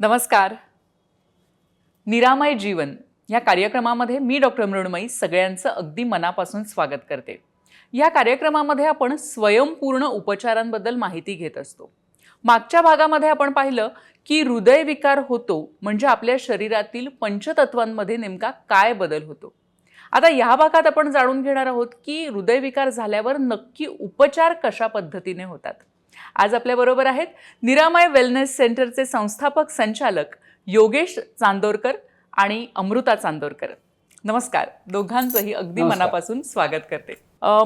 नमस्कार. निरामय जीवन या कार्यक्रमामध्ये मी डॉक्टर मृण्मयी सगळ्यांचं अगदी मनापासून स्वागत करते. या कार्यक्रमामध्ये आपण स्वयंपूर्ण उपचारांबद्दल माहिती घेत असतो. मागच्या भागामध्ये आपण पाहिलं की हृदयविकार होतो म्हणजे आपल्या शरीरातील पंचतत्वांमध्ये नेमका काय बदल होतो. आता या भागात आपण जाणून घेणार आहोत की हृदयविकार झाल्यावर नक्की उपचार कशा पद्धतीने होतात. आज आपल्याबरोबर आहेत निरामय वेलनेस सेंटरचे संस्थापक संचालक योगेश चांदोरकर आणि अमृता चांदोरकर. नमस्कार. दोघांचंही अगदी. मनापासून स्वागत करते.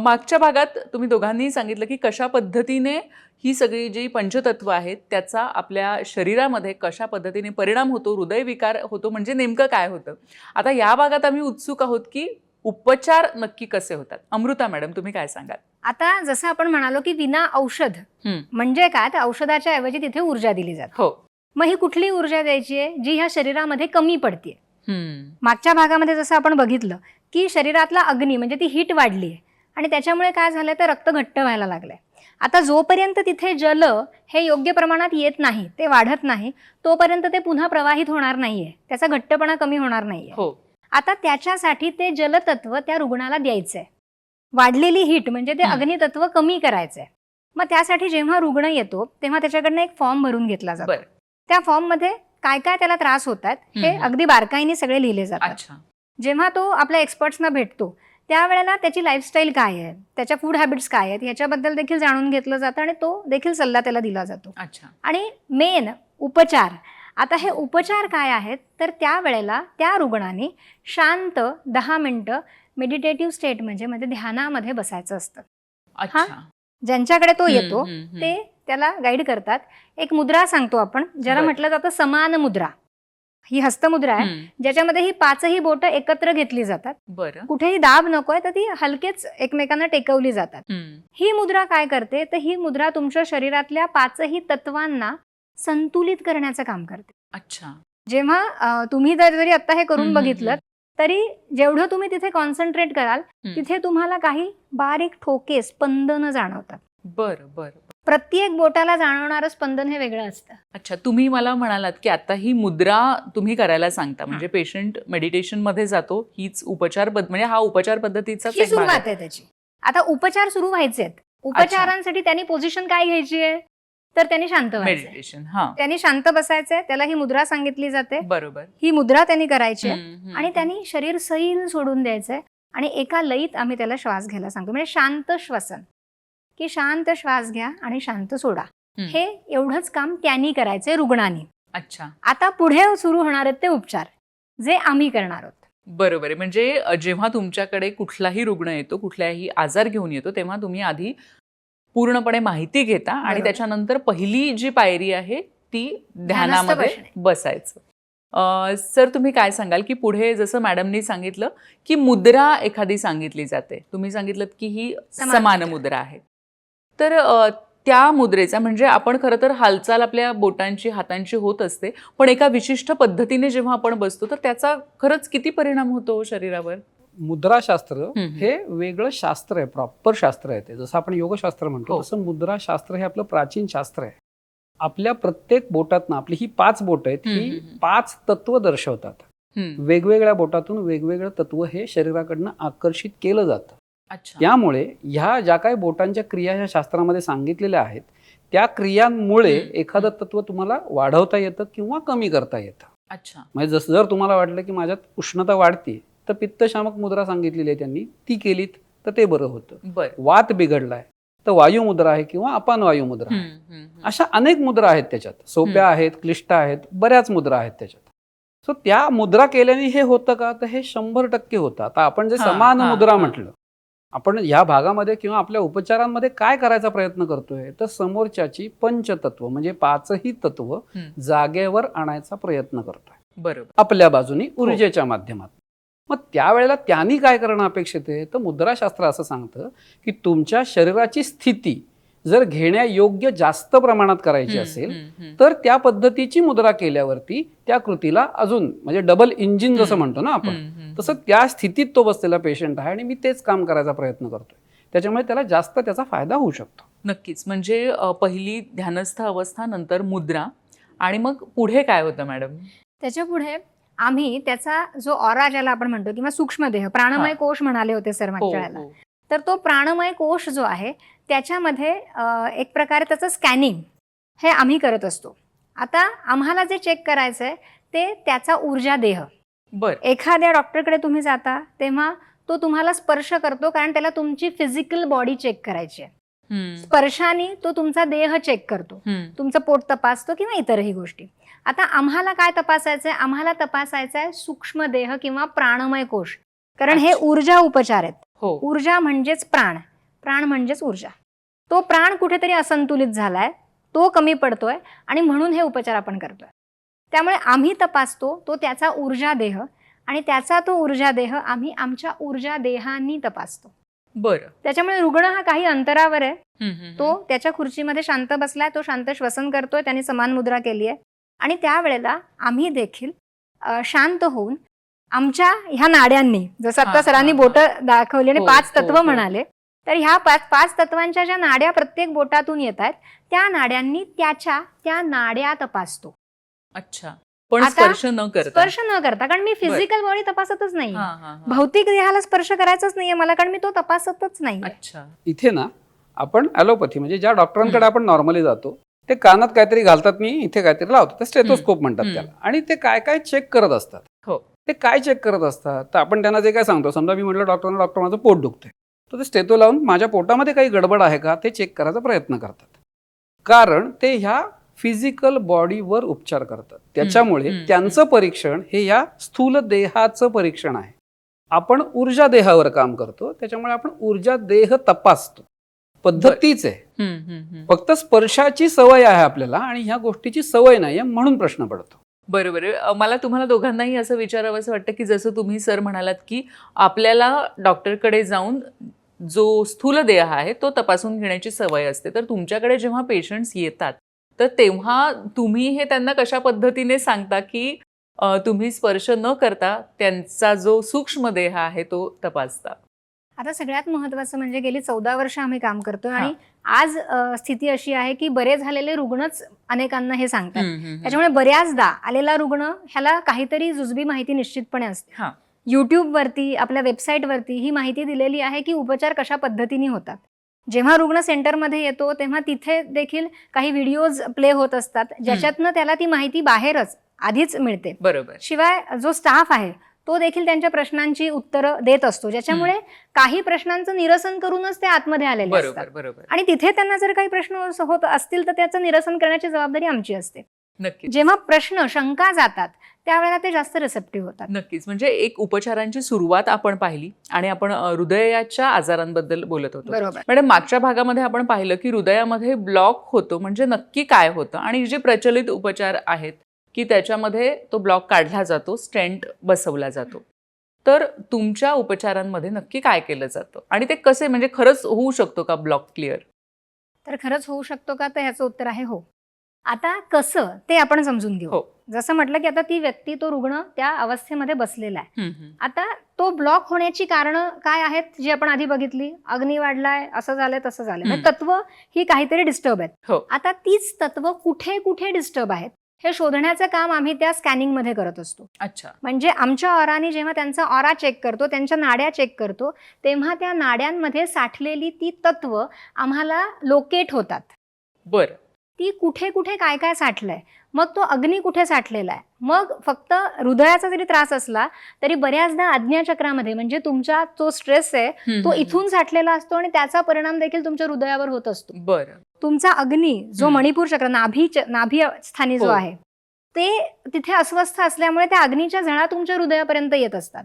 मागच्या भागात तुम्ही दोघांनीही सांगितलं की कशा पद्धतीने ही सगळी जी पंचतत्व आहेत त्याचा आपल्या शरीरामध्ये कशा पद्धतीने परिणाम होतो हृदयविकार होतो म्हणजे नेमकं काय होतं? आता या भागात आम्ही उत्सुक आहोत की उपचार नक्की कसे होतात. अमृता मॅडम तुम्ही काय सांगाल? आता जसं आपण म्हणालो की विना औषध. म्हणजे काय? तर औषधाच्या ऐवजी तिथे ऊर्जा दिली जाते. हो. मग ही कुठली ऊर्जा द्यायची आहे? जी ह्या शरीरामध्ये कमी पडते. मागच्या भागामध्ये जसं आपण बघितलं की शरीरातला अग्नी म्हणजे ती हीट वाढली आहे. आणि त्याच्यामुळे काय झालं तर रक्त घट्ट व्हायला लागलंय. आता जोपर्यंत तिथे जल हे योग्य प्रमाणात येत नाही ते वाढत नाही तोपर्यंत ते पुन्हा प्रवाहित होणार नाहीये. त्याचा घट्टपणा कमी होणार नाहीये. हो. आता त्याच्यासाठी ते जलतत्व त्या रुग्णाला द्यायचंय. वाढलेली हीट म्हणजे ते. अग्नितत्व कमी करायचंय. मग त्यासाठी जेव्हा रुग्ण येतो तेव्हा त्याच्याकडनं एक फॉर्म भरून घेतला जातो. त्या फॉर्ममध्ये काय काय त्याला त्रास होत आहेत हे. अगदी बारकाईने सगळे लिहिले जातात. जेव्हा तो आपल्या एक्सपर्ट्सना भेटतो त्यावेळेला त्याची लाईफस्टाईल काय आहे त्याच्या फूड हॅबिट्स काय आहेत ह्याच्याबद्दल देखील जाणून घेतलं जातं आणि तो देखील सल्ला त्याला दिला जातो. अच्छा. आणि मेन उपचार आता हे उपचार काय आहेत तर त्यावेळेला त्या रुग्णाने शांत दहा मिनटं मेडिटेटिव्ह स्टेट म्हणजे म्हणजे ध्यानामध्ये बसायचं असतं. अच्छा. ज्यांच्याकडे तो येतो. ते त्याला गाईड करतात. एक मुद्रा सांगतो आपण ज्याला. म्हटलं जातं समान मुद्रा. ही हस्तमुद्रा आहे ज्याच्यामध्ये ही पाचही बोटं एकत्र घेतली जातात. कुठेही दाब नकोय तर ती हलकेच एकमेकांना टेकवली जातात. ही मुद्रा काय करते तर ही मुद्रा तुमच्या शरीरातल्या पाचही तत्वांना संतुलित करण्याचं काम करते. अच्छा. जेव्हा तुम्ही जर जरी आता हे करून बघितलं तरी जेवढं तुम्ही तिथे कॉन्सन्ट्रेट कराल. तिथे तुम्हाला काही बारीक ठोके स्पंदन जाणवतात. बरं बरं. प्रत्येक बोटाला जाणवणारं स्पंदन हे वेगळं असतं. अच्छा तुम्ही मला म्हणालात की आता ही मुद्रा तुम्ही करायला सांगता म्हणजे पेशंट मेडिटेशनमध्ये जातो हीच उपचार म्हणजे हा उपचार पद्धतीचा सुरुवात आहे त्याची. आता उपचार सुरू व्हायचे आहेत उपचारांसाठी त्यांनी पोझिशन काय घ्यायची आहे? तर त्यांनी शांत मेडिटेशन हा. त्यांनी शांत बसायचंय त्याला ही मुद्रा सांगितली जाते. बरोबर. ही मुद्रा त्यांनी करायची आणि त्यांनी शरीर सैल सोडून द्यायचंय. आणि एका लईत आम्ही त्याला श्वास घ्यायला सांगतो. म्हणजे शांत श्वसन. की शांत श्वास घ्या आणि शांत सोडा. हे एवढंच काम त्यांनी करायचंय रुग्णांनी. अच्छा. आता पुढे सुरू होणार आहेत ते उपचार जे आम्ही करणार आहोत. बरोबर आहे. म्हणजे जेव्हा तुमच्याकडे कुठलाही रुग्ण येतो कुठलाही आजार घेऊन येतो तेव्हा तुम्ही आधी पूर्णपणे माहिती घेता आणि. त्याच्यानंतर पहिली जी पायरी आहे ती ध्यानामध्ये. बसायचं सर तुम्ही काय सांगाल की पुढे जसं मॅडमनी सांगितलं की मुद्रा एखादी सांगितली जाते तुम्ही सांगितलं की ही समान मुद्रा. आहे तर त्या मुद्रेचा म्हणजे आपण खरं तर हालचाल आपल्या बोटांची हातांची होत असते पण एका विशिष्ट पद्धतीने जेव्हा आपण बसतो तर त्याचा खरंच किती परिणाम होतो शरीरावर मुद्राशास्त्र. हे वेगळं शास्त्र आहे प्रॉपर शास्त्र आहे ते जसं आपण योगशास्त्र म्हणतो हो. तसं मुद्राशास्त्र हे आपलं प्राचीन शास्त्र आहे आपल्या प्रत्येक बोटातनं आपली ही पाच बोट आहेत ही. पाच तत्व दर्शवतात. वेगवेगळ्या बोटातून वेगवेगळं तत्व हे शरीराकडनं आकर्षित केलं जातं त्यामुळे ह्या ज्या काही बोटांच्या क्रिया ह्या शास्त्रामध्ये सांगितलेल्या आहेत त्या क्रियांमुळे. एखादं तत्व तुम्हाला वाढवता येतं किंवा कमी करता येतं अच्छा म्हणजे जसं जर तुम्हाला वाटलं की माझ्यात उष्णता वाढते तर पित्तशामक मुद्रा सांगितलेली आहे त्यांनी. ती केलीत तर ते बरं होतं. वात बिघडलाय तर वायू मुद्रा आहे किंवा अपान वायू मुद्रा आहे. अशा अनेक मुद्रा आहेत त्याच्यात. सोप्या आहेत क्लिष्ट आहेत बऱ्याच मुद्रा आहेत त्याच्यात. सो त्या मुद्रा केल्याने हे होतं का? तर हे शंभर टक्के होतं. आता आपण जे हा, समान हा, मुद्रा हा. म्हटलं आपण या भागामध्ये किंवा आपल्या उपचारांमध्ये काय करायचा प्रयत्न करतोय? तर समोरच्याची पंचतत्व म्हणजे पाचही तत्व. जागेवर आणायचा प्रयत्न करतोय. बरोबर. आपल्या बाजूनी ऊर्जेच्या माध्यमात मग त्यावेळेला त्यांनी काय करणं अपेक्षित आहे? तर मुद्राशास्त्र असं सांगतं की तुमच्या शरीराची स्थिती जर घेण्यायोग्य जास्त प्रमाणात करायची असेल तर त्या पद्धतीची मुद्रा केल्यावरती त्या कृतीला अजून म्हणजे डबल इंजिन जसं. म्हणतो ना आपण तसं त्या स्थितीत तो बसलेला पेशंट आहे आणि मी तेच काम करायचा प्रयत्न करतोय. त्याच्यामुळे त्याला जास्त त्याचा फायदा होऊ शकतो. नक्कीच. म्हणजे पहिली ध्यानस्थ अवस्था नंतर मुद्रा आणि मग पुढे काय होतं मॅडम? त्याच्या पुढे आम्ही त्याचा जो ऑरा ज्याला आपण म्हणतो किंवा सूक्ष्मदेह प्राणमय. कोश म्हणाले होते सर हो, मागच्या वेळेला. हो. तर तो प्राणमय कोश जो आहे त्याच्यामध्ये एक प्रकारे त्याचं स्कॅनिंग हे आम्ही करत असतो. आता आम्हाला जे चेक करायचं आहे ते त्याचा ऊर्जा देह. बर. एखाद्या डॉक्टरकडे तुम्ही जाता तेव्हा तो तुम्हाला स्पर्श करतो कारण त्याला तुमची फिजिकल बॉडी चेक करायची आहे. स्पर्शाने तो तुमचा देह चेक करतो. तुमचं पोट तपासतो किंवा इतरही गोष्टी. आता आम्हाला काय तपासायचं आहे आम्हाला तपासायचं आहे सूक्ष्म देह किंवा प्राणमय कोश. कारण हे. ऊर्जा उपचार आहेत. हो. ऊर्जा म्हणजेच प्राण. प्राण म्हणजेच ऊर्जा. तो प्राण कुठेतरी असंतुलित झालाय तो कमी पडतोय आणि म्हणून हे उपचार आपण करतोय. त्यामुळे आम्ही तपासतो तो त्याचा ऊर्जा देह आणि त्याचा तो ऊर्जा देह आम्ही आमच्या ऊर्जा देहांनी तपासतो. बरं. त्याच्यामुळे रुग्ण हा काही अंतरावर आहे. तो त्याच्या खुर्चीमध्ये शांत बसलाय तो शांत श्वसन करतोय त्याने समान मुद्रा केली आहे. आणि त्यावेळेला आम्ही देखील शांत होऊन आमच्या ह्या नाड्यांनी जसं आता सरांनी बोट दाखवली आणि हो, पाच हो, तत्व हो. म्हणाले तर ह्या पाच पाच तत्वांच्या ज्या नाड्या प्रत्येक बोटातून येत आहेत त्या नाड्यांनी त्याच्या त्या नाड्या तपासतो. अच्छा. पण स्पर्श न करता? स्पर्श न करता कारण मी फिजिकल बॉडी तपासतच नाही हा, हा, हा. भौतिक देहाला स्पर्श करायचाच नाहीये मला कारण मी तो तपासतच नाही अच्छा. इथे ना आपण ॲलोपॅथी म्हणजे ज्या डॉक्टरांकडे. आपण नॉर्मली जातो ते कानात काहीतरी घालतात मी इथे काहीतरी लावतो ते स्टेथोस्कोप म्हणतात. त्याला. आणि ते काय काय चेक करत असतात. हो. ते काय चेक करत असतात? तर आपण त्यांना जे काय सांगतो समजा मी म्हटलं डॉक्टरांना डॉक्टर माझं पोट दुखतंय. तर ते स्टेथो लावून माझ्या पोटामध्ये काही गडबड आहे का? ते चेक करायचा प्रयत्न करतात. कारण ते ह्या फिजिकल बॉडीवर उपचार करतात. त्याच्यामुळे त्यांचं परीक्षण हे या स्थूल देहाचं परीक्षण आहे. आपण ऊर्जा देहावर काम करतो त्याच्यामुळे आपण ऊर्जा देह तपासतो. पद्धतीच आहे. फक्त स्पर्शाची सवय आहे आपल्याला आणि ह्या गोष्टीची सवय नाही आहे म्हणून प्रश्न पडतो. बरोबर मला तुम्हाला दोघांनाही असं विचारावं असं वाटतं की जसं तुम्ही सर म्हणालात की आपल्याला डॉक्टरकडे जाऊन जो स्थूल देह आहे तो तपासून घेण्याची सवय असते. तर तुमच्याकडे जेव्हा पेशंट्स येतात तर तेव्हा तुम्ही हे त्यांना कशा पद्धतीने सांगता की तुम्ही स्पर्श न करता त्यांचा जो सूक्ष्म देह आहे तो तपासता? आता सगळ्यात महत्वाचं म्हणजे गेली चौदा वर्ष आम्ही काम करतोय हा. आणि आज स्थिती अशी आहे की बरे झालेले रुग्णच अनेकांना हे सांगतात. त्याच्यामुळे बऱ्याचदा आलेला रुग्ण ह्याला काहीतरी जुजबी माहिती निश्चितपणे असते. हा. युट्यूबवरती आपल्या वेबसाईटवरती ही माहिती दिलेली आहे की उपचार कशा पद्धतीने होतात. जेव्हा रुग्ण सेंटरमध्ये येतो तेव्हा तिथे देखील काही व्हिडिओज प्ले होत असतात. ज्याच्यातनं त्याला ती माहिती बाहेरच आधीच मिळते. बरोबर. शिवाय जो स्टाफ आहे तो देखील त्यांच्या प्रश्नांची उत्तरं देत असतो. ज्याच्यामुळे काही प्रश्नांचं निरसन करूनच ते आतमध्ये आलेले असतात. बरोबर बरोबर. आणि तिथे त्यांना जर काही प्रश्न होत असतील तर त्याचं निरसन करण्याची जबाबदारी आमची असते. नक्कीच. जेव्हा प्रश्न शंका जातात त्यावेळेला ते जास्त रिसेप्टिव्ह होतात. नक्कीच. म्हणजे एक उपचारांची सुरुवात आपण पाहिली आणि आपण हृदयाच्या आजारांबद्दल बोलत होतो. बरोबर. मॅडम मागच्या भागामध्ये आपण पाहिलं की हृदयामध्ये ब्लॉक होतो म्हणजे नक्की काय होतं? आणि जे प्रचलित उपचार आहेत की त्याच्यामध्ये तो ब्लॉक काढला जातो स्टेंट बसवला जातो. तर तुमच्या उपचारांमध्ये नक्की काय केलं जातं? आणि ते कसे म्हणजे खरंच होऊ शकतो का ब्लॉक क्लिअर? तर खरंच होऊ शकतो का? तर ह्याचं उत्तर आहे हो. आता कसं ते आपण समजून घेऊ. हो. जसं म्हटलं की आता ती व्यक्ती तो रुग्ण त्या अवस्थेमध्ये बसलेला आहे. आता तो ब्लॉक होण्याची कारणं काय आहेत जी आपण आधी बघितली? अग्नी वाढलाय असं झालंय तसं झालंय. म्हणजे तत्व ही काहीतरी डिस्टर्ब आहेत. हो. आता तीच तत्व कुठे कुठे डिस्टर्ब आहेत? हे शोधण्याचं काम आम्ही त्या स्कॅनिंगमध्ये करत असतो. अच्छा. म्हणजे आमच्या ऑराने जेव्हा त्यांचा ऑरा चेक करतो त्यांच्या नाड्या चेक करतो तेव्हा त्या नाड्यांमध्ये साठलेली ती तत्व आम्हाला लोकेट होतात. बरं. ती कुठे कुठे काय काय साठलंय? मग तो अग्नी कुठे साठलेला आहे? मग फक्त हृदयाचा जरी त्रास असला तरी बऱ्याचदा आज्ञाचक्रामध्ये म्हणजे तुमचा जो स्ट्रेस आहे तो इथून साठलेला असतो आणि त्याचा परिणाम देखील तुमच्या हृदयावर होत असतो. बरं. तुमचा अग्नी जो. मणिपूर चक्र नाभी नाभी स्थानी जो हो. आहे ते तिथे अस्वस्थ असल्यामुळे त्या अग्नीच्या झळा तुमच्या हृदयापर्यंत येत असतात.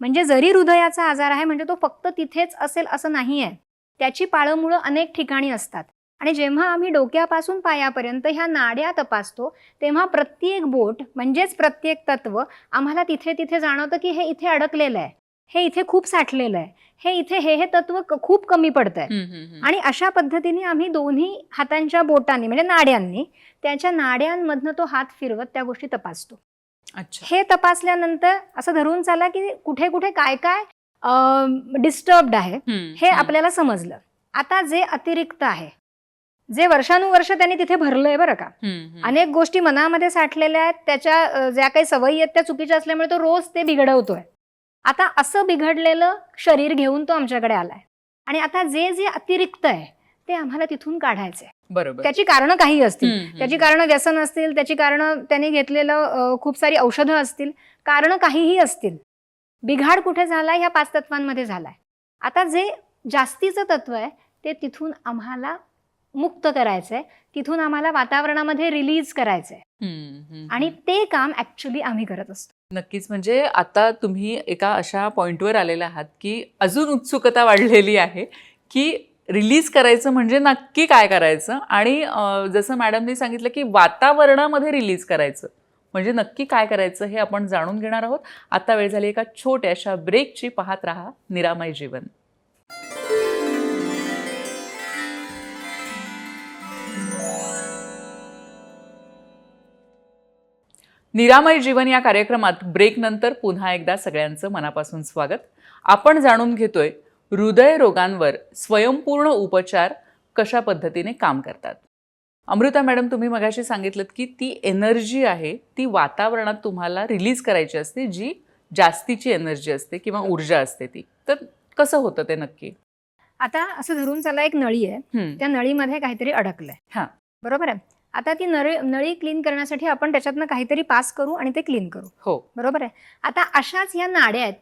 म्हणजे जरी हृदयाचा आजार आहे म्हणजे तो फक्त तिथेच असेल असं नाही आहे त्याची पाळंमुळं अनेक ठिकाणी असतात. आणि जेव्हा आम्ही डोक्यापासून पायापर्यंत ह्या नाड्या तपासतो तेव्हा प्रत्येक बोट म्हणजेच प्रत्येक तत्व आम्हाला तिथे तिथे जाणवतं की हे इथे अडकलेलं आहे हे इथे खूप साठलेलं आहे हे इथे हे हे तत्व खूप कमी पडत आहे. आणि अशा पद्धतीने आम्ही दोन्ही हातांच्या बोटांनी म्हणजे नाड्यांनी त्याच्या नाड्यांमधनं तो हात फिरवत त्या गोष्टी तपासतो अच्छा हे तपासल्यानंतर असं धरून चाला की कुठे कुठे काय काय डिस्टर्ब्ड आहे हे. आपल्याला समजलं आता जे अतिरिक्त आहे जे वर्षानुवर्ष त्यांनी तिथे भरलंय बरं का. अनेक गोष्टी मनामध्ये साठलेल्या आहेत त्याच्या ज्या काही सवयी आहेत त्या चुकीच्या असल्यामुळे तो रोज ते बिघडवतोय. आता असं बिघडलेलं शरीर घेऊन तो आमच्याकडे आलाय. आणि आता जे जे अतिरिक्त आहे ते आम्हाला तिथून काढायचंय. बरोबर. त्याची कारणं काही असतील. त्याची कारणं व्यसन असतील त्याची कारणं त्यांनी घेतलेलं खूप सारी औषधं असतील कारणं काहीही असतील. बिघाड कुठे झालाय? ह्या पाच तत्वांमध्ये झालाय. आता जे जास्तीचं तत्व आहे ते तिथून आम्हाला मुक्त करायचंय तिथून आम्हाला वातावरणामध्ये रिलीज करायचंय. आणि. ते काम ऍक्च्युली आम्ही करत असतो. नक्कीच म्हणजे आता तुम्ही एका अशा पॉइंटवर आलेला आहात की अजून उत्सुकता वाढलेली आहे की रिलीज करायचं म्हणजे नक्की काय करायचं? आणि जसं मॅडमनी सांगितलं की वातावरणामध्ये रिलीज करायचं. म्हणजे नक्की काय करायचं हे आपण जाणून घेणार आहोत. आता वेळ झाली एका छोट्याशा ब्रेकची पाहत राहा निरामय जीवन. निरामय जीवन या कार्यक्रमात ब्रेकनंतर पुन्हा एकदा सगळ्यांचं मनापासून स्वागत. आपण जाणून घेतोय हृदयरोगांवर स्वयंपूर्ण उपचार कशा पद्धतीने काम करतात? अमृता मॅडम तुम्ही मगाशी सांगितलं की ती एनर्जी आहे ती वातावरणात तुम्हाला रिलीज करायची असते जी जास्तीची एनर्जी असते किंवा ऊर्जा असते ती. तर कसं होतं ते नक्की? आता असं धरून चला एक नळी आहे. त्या नळीमध्ये काहीतरी अडकलंय. हा. बरोबर आहे? आता ती नळी नळी क्लीन करण्यासाठी आपण त्याच्यातनं काहीतरी पास करू आणि ते क्लीन करू. हो. बरोबर आहे? आता अशाच या नाड्या आहेत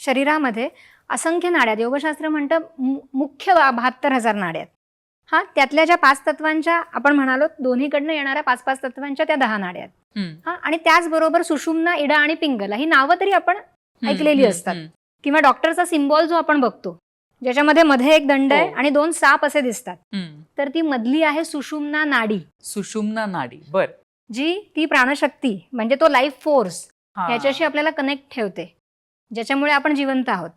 शरीरामध्ये. असंख्य नाड्या आहेत. योगशास्त्र म्हणतं मुख्य बहात्तर हजार नाड्या आहेत. हा त्यातल्या ज्या पाच तत्वांच्या आपण म्हणालो दोन्हीकडनं येणाऱ्या पाच पाच तत्वांच्या त्या दहा नाड्या आहेत. हा आणि त्याचबरोबर सुषुम्ना इडा आणि पिंगला ही नावं तरी आपण ऐकलेली असतात. किंवा डॉक्टरचा सिम्बॉल जो आपण बघतो ज्याच्यामध्ये मध्ये एक दंड आहे हो. आणि दोन साप असे दिसतात. तर ती मधली आहे सुषुम्ना नाडी सुषुम्ना नाडी बर जी ती प्राणशक्ती म्हणजे तो लाईफ फोर्स. ह्याच्याशी आपल्याला कनेक्ट ठेवते ज्याच्यामुळे आपण जिवंत आहोत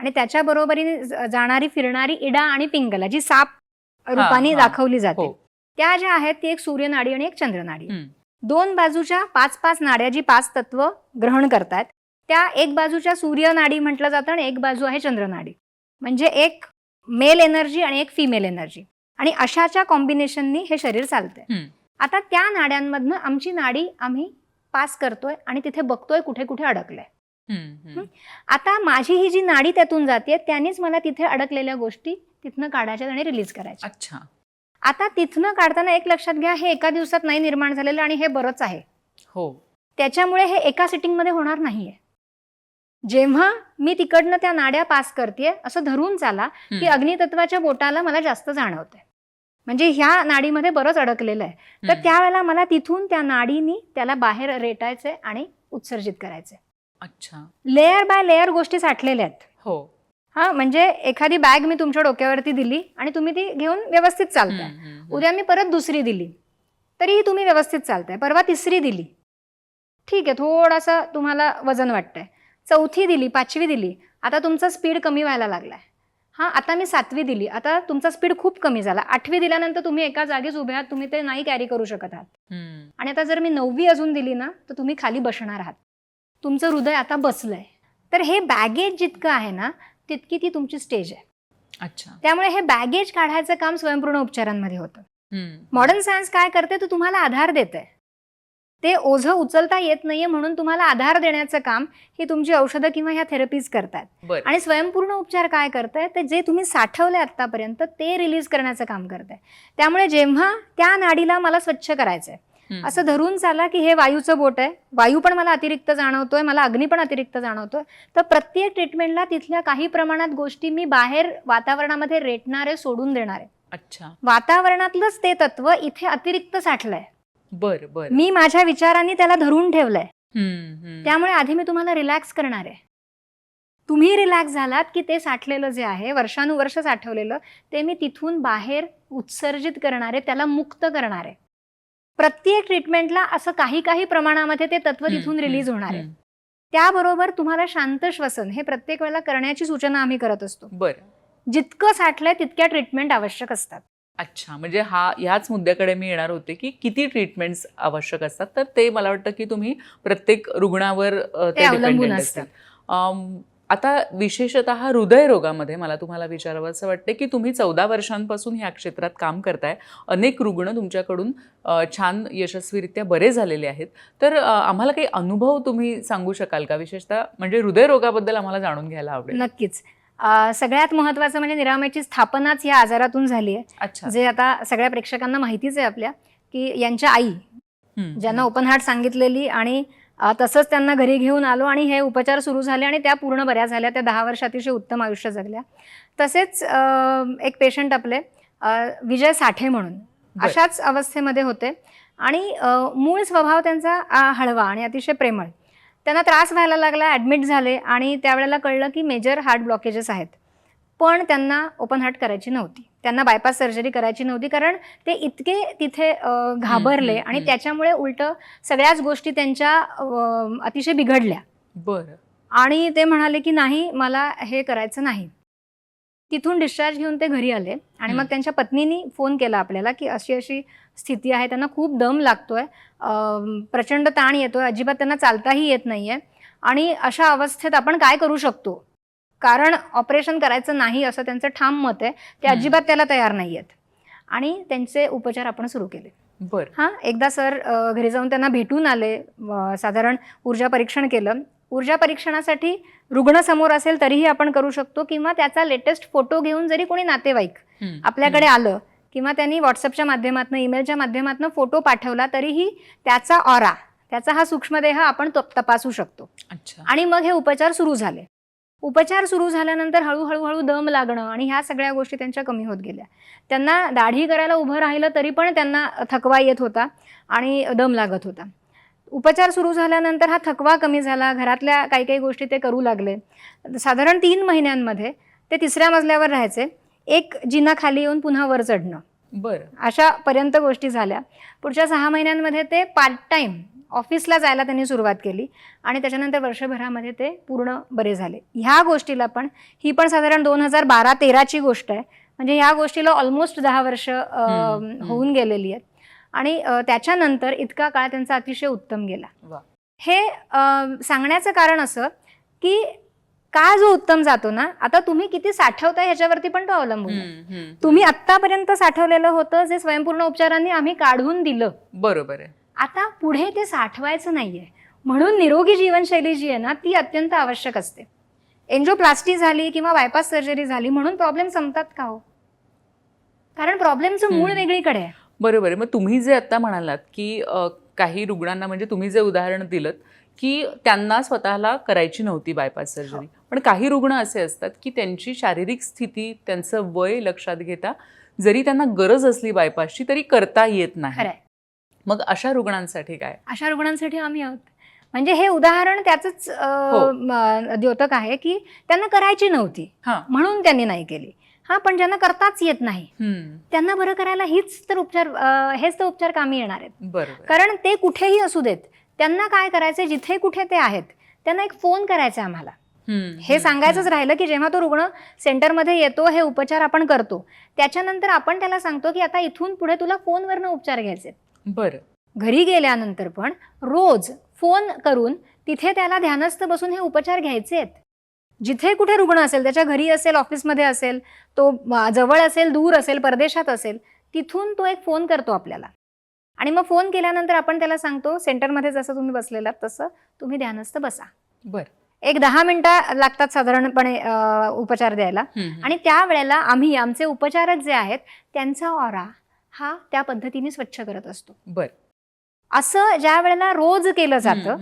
आणि त्याच्या बरोबरीने जाणारी फिरणारी इडा आणि पिंगला जी साप रूपाने. दाखवली जाते हो. त्या ज्या आहेत ती एक सूर्यनाडी आणि एक चंद्रनाडी. दोन बाजूच्या पाच पाच नाड्या जी पाच तत्व ग्रहण करतात त्या एक बाजूच्या सूर्यनाडी म्हटलं जातं आणि एक बाजू आहे चंद्रनाडी म्हणजे एक मेल एनर्जी आणि एक फिमेल एनर्जी आणि अशाच्या कॉम्बिनेशननी हे शरीर चालतंय. आता त्या नाड्यांमधनं आमची नाडी आम्ही पास करतोय आणि तिथे बघतोय कुठे कुठे अडकलंय. आता माझी ही जी नाडी त्यातून जाते त्यानेच मला तिथे अडकलेल्या गोष्टी तिथनं काढायच्या आणि रिलीज करायच्या. अच्छा. आता तिथनं काढताना एक लक्षात घ्या हे एका दिवसात नाही निर्माण झालेलं आणि हे बरंच आहे. हो. त्याच्यामुळे हे एका सिटिंगमध्ये होणार नाहीये. जेव्हा मी तिकडनं त्या नाड्या पास करते असं धरून चाला की अग्नितत्वाच्या बोटाला मला जास्त जाणवतंय. म्हणजे ह्या नाडीमध्ये बरंच अडकलेलं आहे. तर. त्यावेळेला मला तिथून त्या नाडीनी त्याला बाहेर रेटायचंय आणि उत्सर्जित करायचंय. अच्छा. लेअर बाय लेअर गोष्टी साठलेल्या आहेत. हो. हा म्हणजे एखादी बॅग मी तुमच्या डोक्यावरती दिली आणि तुम्ही ती घेऊन व्यवस्थित चालताय. उद्या मी परत दुसरी दिली तरीही तुम्ही व्यवस्थित चालताय. परवा तिसरी दिली. ठीक आहे थोडासा तुम्हाला वजन वाटतंय. चौथी दिली पाचवी दिली. आता तुमचा स्पीड कमी व्हायला लागलाय. हां आता मी सातवी दिली. आता तुमचा स्पीड खूप कमी झाला. आठवी दिल्यानंतर तुम्ही एका जागेच उभे आहात. तुम्ही ते नाही कॅरी करू शकत आहात. आणि आता जर मी नववी अजून दिली ना तर तुम्ही खाली बसणार आहात. तुमचं हृदय आता बसलंय. तर हे बॅगेज जितकं आहे ना तितकी ती तुमची स्टेज आहे. अच्छा. त्यामुळे हे बॅगेज काढायचं काम स्वयंपूर्ण उपचारांमध्ये होतं. मॉडर्न सायन्स काय करते? तर तुम्हाला आधार देते ते ओझं उचलता येत नाहीये म्हणून तुम्हाला आधार देण्याचं काम ही तुमची औषधं किंवा ह्या थेरपीज करतात. आणि स्वयंपूर्ण उपचार काय करताय? ते जे तुम्ही साठवले आतापर्यंत ते रिलीज करण्याचं काम करताय. त्यामुळे जेव्हा त्या नाडीला मला स्वच्छ करायचंय. असं धरून चाला की हे वायूचं बोट आहे. वायू पण मला अतिरिक्त जाणवतोय मला अग्नी पण अतिरिक्त जाणवतोय. तर प्रत्येक ट्रीटमेंटला तिथल्या काही प्रमाणात गोष्टी मी बाहेर वातावरणामध्ये रेटणारे सोडून देणार. आहे अच्छा. वातावरणातलंच ते तत्व इथे अतिरिक्त साठलंय. बर बर. मी माझ्या विचारांनी त्याला धरून ठेवलंय. त्यामुळे आधी मी तुम्हाला रिलॅक्स करणार आहे. तुम्ही रिलॅक्स झालात की ते साठलेलं जे आहे वर्षानुवर्ष साठवलेलं ते मी तिथून बाहेर उत्सर्जित करणार आहे त्याला मुक्त करणार आहे. प्रत्येक ट्रीटमेंटला असं काही काही प्रमाणामध्ये ते तत्व तिथून रिलीज होणार आहे. त्याबरोबर तुम्हाला शांत श्वसन हे प्रत्येक वेळेला करण्याची सूचना आम्ही करत असतो. बर. जितकं साठलंय तितक्या ट्रीटमेंट आवश्यक असतात. अच्छा म्हणजे हा ह्याच मुद्द्याकडे मी येणार होते की किती ट्रीटमेंट्स आवश्यक असतात? तर ते मला वाटतं की तुम्ही प्रत्येक रुग्णावर अ, ते अवलंबून dependent असतं. असतील. अम, आता विशेषतः हृदयरोगामध्ये मला तुम्हाला विचारावं असं वाटतं की तुम्ही चौदा वर्षांपासून ह्या क्षेत्रात काम करताय. अनेक रुग्ण तुमच्याकडून अ, छान यशस्वीरित्या बरे झालेले आहेत. तर अ, आम्हाला काही अनुभव तुम्ही सांगू शकाल का? विशेषतः म्हणजे हृदयरोगाबद्दल आम्हाला जाणून घ्यायला आवडेल. नक्कीच. सगळ्यात महत्वाचं म्हणजे निरामयची स्थापनाच या आजारातून झाली आहे जे आता सगळ्या प्रेक्षकांना माहितीच आहे आपल्या की यांच्या आई. ज्यांना ओपन हार्ट सांगितलेली आणि तसंच त्यांना घरी घेऊन आलो आणि हे उपचार सुरू झाले आणि त्या पूर्ण बऱ्या झाल्या त्या दहा वर्ष अतिशय उत्तम आयुष्य जगल्या. तसेच एक पेशंट आपले विजय साठे म्हणून. अशाच अवस्थेमध्ये होते. आणि मूळ स्वभाव त्यांचा हळवा आणि अतिशय प्रेमळ. त्यांना त्रास व्हायला लागला ॲडमिट झाले आणि त्यावेळेला कळलं की मेजर हार्ट ब्लॉकेजेस आहेत. पण त्यांना ओपन हार्ट करायची नव्हती. त्यांना बायपास सर्जरी करायची नव्हती कारण ते इतके तिथे घाबरले आणि. त्याच्यामुळे उलट सगळ्याच गोष्टी त्यांच्या अतिशय बिघडल्या. बरं. आणि ते म्हणाले की नाही मला हे करायचं नाही. तिथून डिस्चार्ज घेऊन ते घरी आले आणि. मग त्यांच्या पत्नीनी फोन केला आपल्याला की अशी अशी स्थिती आहे त्यांना खूप दम लागतोय. अम, प्रचंड ताण येतोय अजिबात त्यांना चालताही येत नाहीये. आणि अशा अवस्थेत आपण काय करू शकतो? कारण ऑपरेशन करायचं नाही असं त्यांचं ठाम मत आहे ते. अजिबात त्याला तयार नाही आहेत आणि त्यांचे उपचार आपण सुरू केले. बरं. हां एकदा सर घरी जाऊन त्यांना भेटून आले साधारण ऊर्जा परीक्षण केलं. ऊर्जा परीक्षणासाठी रुग्ण समोर असेल तरीही आपण करू शकतो किंवा त्याचा लेटेस्ट फोटो घेऊन जरी कोणी नातेवाईक. आपल्याकडे आलं किंवा त्यांनी व्हॉट्सअपच्या माध्यमातून ईमेलच्या माध्यमातून फोटो पाठवला तरीही त्याचा ऑरा त्याचा हा सूक्ष्मदेह आपण तप- तपासू शकतो. अच्छा. आणि मग हे उपचार सुरू झाले. उपचार सुरू झाल्यानंतर हळूहळू हळू दम लागणं आणि ह्या सगळ्या गोष्टी त्यांच्या कमी होत गेल्या. त्यांना दाढी करायला उभं राहिलं तरी पण त्यांना थकवा येत होता आणि दम लागत होता. उपचार सुरू झाल्यानंतर हा थकवा कमी झाला घरातल्या काही काही गोष्टी ते करू लागले. साधारण तीन महिन्यांमध्ये ते तिसऱ्या मजल्यावर राहायचे. एक जिना खाली येऊन पुन्हा वर चढणं. बरं. अशापर्यंत गोष्टी झाल्या. पुढच्या सहा महिन्यांमध्ये ते पार्ट टाईम ऑफिसला जायला त्यांनी सुरुवात केली आणि त्याच्यानंतर वर्षभरामध्ये ते पूर्ण बरे झाले. ह्या गोष्टीला पण ही पण साधारण दोन हजार बारा तेराची गोष्ट आहे. म्हणजे ह्या गोष्टीला ऑलमोस्ट दहा वर्ष. होऊन गेलेली आहेत. आणि त्याच्यानंतर इतका काळ त्यांचा अतिशय उत्तम गेला. हे सांगण्याचं कारण असं की का जो उत्तम जातो ना आता तुम्ही किती साठवताय ह्याच्यावरती पण तो अवलंबून आहे. तुम्ही आत्तापर्यंत साठवलेलं होतं जे स्वयंपूर्ण उपचारांनी आम्ही काढून दिलं. बरोबर आहे. आता पुढे ते साठवायचं नाहीये. म्हणून निरोगी जीवनशैली जी आहे ना ती अत्यंत आवश्यक असते. एन्जिओप्लास्टी झाली किंवा बायपास सर्जरी झाली म्हणून प्रॉब्लेम संपतात का हो? कारण प्रॉब्लेमचं मूळ. वेगळीकडे आहे. बरोबर आहे. मग तुम्ही जे आता म्हणालात की काही रुग्णांना म्हणजे तुम्ही जे उदाहरण दिलं की त्यांना स्वतःला करायची नव्हती बायपास सर्जरी. पण काही रुग्ण असे असतात की त्यांची शारीरिक स्थिती त्यांचं वय लक्षात घेता जरी त्यांना गरज असली बायपासची तरी करता येत नाही. मग अशा रुग्णांसाठी काय? अशा रुग्णांसाठी आम्ही आहोत. म्हणजे हे उदाहरण त्याच हो. द्योतक आहे की त्यांना करायची नव्हती. हां. म्हणून त्यांनी नाही केली. हा पण ज्यांना करताच येत नाही त्यांना बरं करायला हीच तर उपचार हेच तर उपचार कामी येणार आहेत. कारण ते कुठेही असू देत त्यांना काय करायचं जिथे कुठे ते आहेत त्यांना एक फोन करायचा आहे आम्हाला. हे सांगायचंच राहिलं की जेव्हा तो रुग्ण सेंटरमध्ये येतो हे उपचार आपण करतो. त्याच्यानंतर आपण त्याला सांगतो की आता इथून पुढे तुला फोनवरनं उपचार घ्यायचे. बरं. घरी गेल्यानंतर पण रोज फोन करून तिथे त्याला ध्यानस्थ बसून हे उपचार घ्यायचे आहेत. जिथे कुठे रुग्ण असेल त्याच्या घरी असेल ऑफिसमध्ये असेल तो जवळ असेल दूर असेल परदेशात असेल तिथून तो एक फोन करतो आपल्याला. आणि मग फोन केल्यानंतर आपण त्याला सांगतो सेंटरमध्ये जसं तुम्ही बसलेलात तसं तुम्ही ध्यानस्थ बसा. बरं. एक दहा मिनिटं लागतात साधारणपणे उपचार द्यायला. आणि त्यावेळेला आम्ही आमचे उपचारक जे आहेत त्यांचा ऑरा हा त्या पद्धतीने स्वच्छ करत असतो. बरं. असं ज्या वेळेला रोज केलं जातं.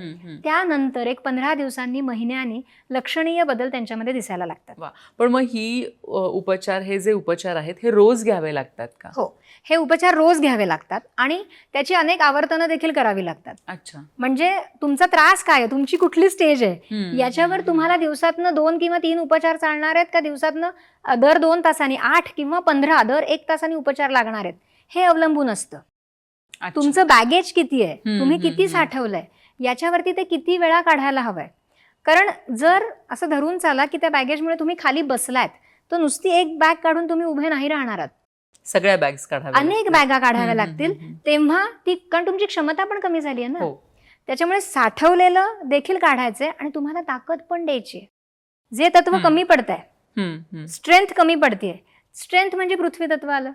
त्यानंतर एक पंधरा दिवसांनी महिन्यांनी लक्षणीय बदल त्यांच्यामध्ये दिसायला लागतात. पण मग ही उपचार हे जे उपचार आहेत हे रोज घ्यावे लागतात का? हो. हे उपचार रोज घ्यावे लागतात आणि त्याची अनेक आवर्तनं देखील करावी लागतात. अच्छा. म्हणजे तुमचा त्रास काय आहे? तुमची कुठली स्टेज आहे? याच्यावर तुम्हाला दिवसातनं दोन किंवा तीन उपचार चालणार आहेत का? दिवसातनं दर दोन तासांनी आठ किंवा पंधरा दर एक तासांनी उपचार लागणार आहेत? हे अवलंबून असतं. तुमचं बॅगेज किती आहे तुम्ही किती. साठवलंय याच्यावरती ते किती वेळा काढायला हवंय कारण जर असं धरून चाला की त्या बॅगेजमुळे तुम्ही खाली बसलात तर नुसती एक बॅग काढून तुम्ही उभे नाही राहणार आहात सगळ्या बॅग्स काढाव्या अनेक. बॅगा काढाव्या लागतील. तेव्हा ती कारण तुमची क्षमता पण कमी झाली आहे ना हो त्याच्यामुळे साठवलेलं देखील काढायचंय आणि तुम्हाला ताकद पण द्यायची आहे. जे तत्व. कमी पडतंय हम्म, हम्म. स्ट्रेंथ कमी पडते स्ट्रेंथ म्हणजे पृथ्वी तत्व आलं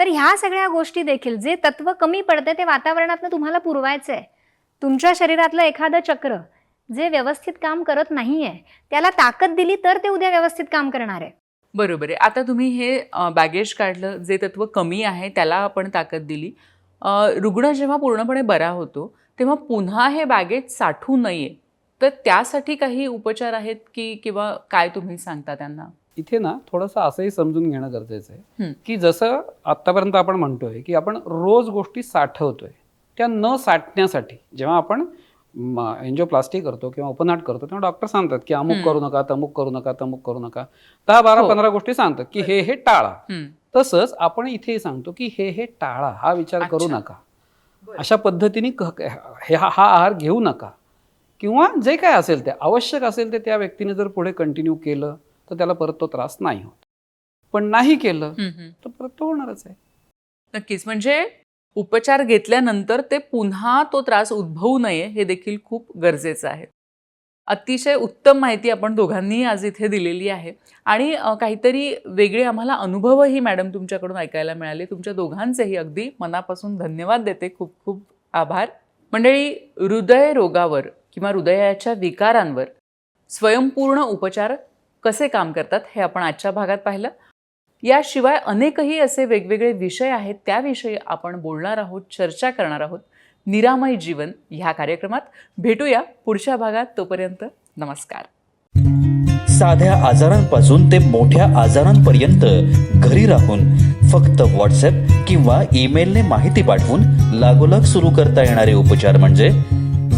तर ह्या सगळ्या गोष्टी देखील जे तत्व कमी पडते ते वातावरणातनं तुम्हाला पुरवायचं आहे तुमच्या शरीरातलं एखादं चक्र जे व्यवस्थित काम करत नाहीये त्याला ताकद दिली तर ते उद्या व्यवस्थित काम करणार आहे. बरोबर आहे. आता तुम्ही हे बॅगेज काढलं जे तत्व कमी आहे त्याला आपण ताकद दिली. रुग्ण जेव्हा पूर्णपणे बरा होतो तेव्हा पुन्हा हे बॅगेज साठू नये. तर त्यासाठी काही उपचार आहेत की किंवा काय तुम्ही सांगता त्यांना? इथे ना थोडंसं असंही समजून घेणं गरजेचं. आहे की जसं आत्तापर्यंत आपण म्हणतोय की आपण रोज गोष्टी साठवतोय त्या न साठण्यासाठी जेव्हा आपण एन्जिओप्लास्टी करतो किंवा ओपनहार्ट करतो तेव्हा डॉक्टर सांगतात की अमुक. करू नका तमुक करू नका तमुक करू नका दहा बारा हो. पंधरा गोष्टी सांगतात की हे हे टाळा. तसंच आपण इथे सांगतो की हे हे टाळा हा विचार करू. नका अशा पद्धतीने हा आहार घेऊ नका किंवा जे काय असेल ते आवश्यक असेल ते त्या व्यक्तीने जर पुढे कंटिन्यू केलं तर त्याला परत तो त्रास नाही होत. पण नाही केलं. तर परत तो होणारच आहे. नक्कीच. म्हणजे उपचार घेतल्यानंतर ते पुन्हा तो त्रास उद्भवू नये हे देखील खूप गरजेचं आहे. अतिशय उत्तम माहिती आपण दोघांनीही आज इथे दिलेली आहे. आणि काहीतरी वेगळे आम्हाला अनुभवही मॅडम तुमच्याकडून ऐकायला मिळाले. तुमच्या दोघांचेही अगदी मनापासून धन्यवाद देते. खूप खूप आभार. मंडळी हृदय रोगावर किंवा हृदयाच्या विकारांवर स्वयंपूर्ण उपचार कसे काम करतात हे आपण आजच्या भागात पाहिलं. याशिवाय अनेकही असे वेगवेगळे विषय आहेत त्याविषयी आपण बोलणार आहोत चर्चा करणार आहोत. निरामय जीवन ह्या कार्यक्रमात. भेटूया पुढच्या भागात. तोपर्यंत नमस्कार. साध्या आजारांपासून ते मोठ्या आजारांपर्यंत घरी राहून फक्त व्हॉट्सअप किंवा ईमेलने माहिती पाठवून लागोलाग सुरू करता येणारे उपचार म्हणजे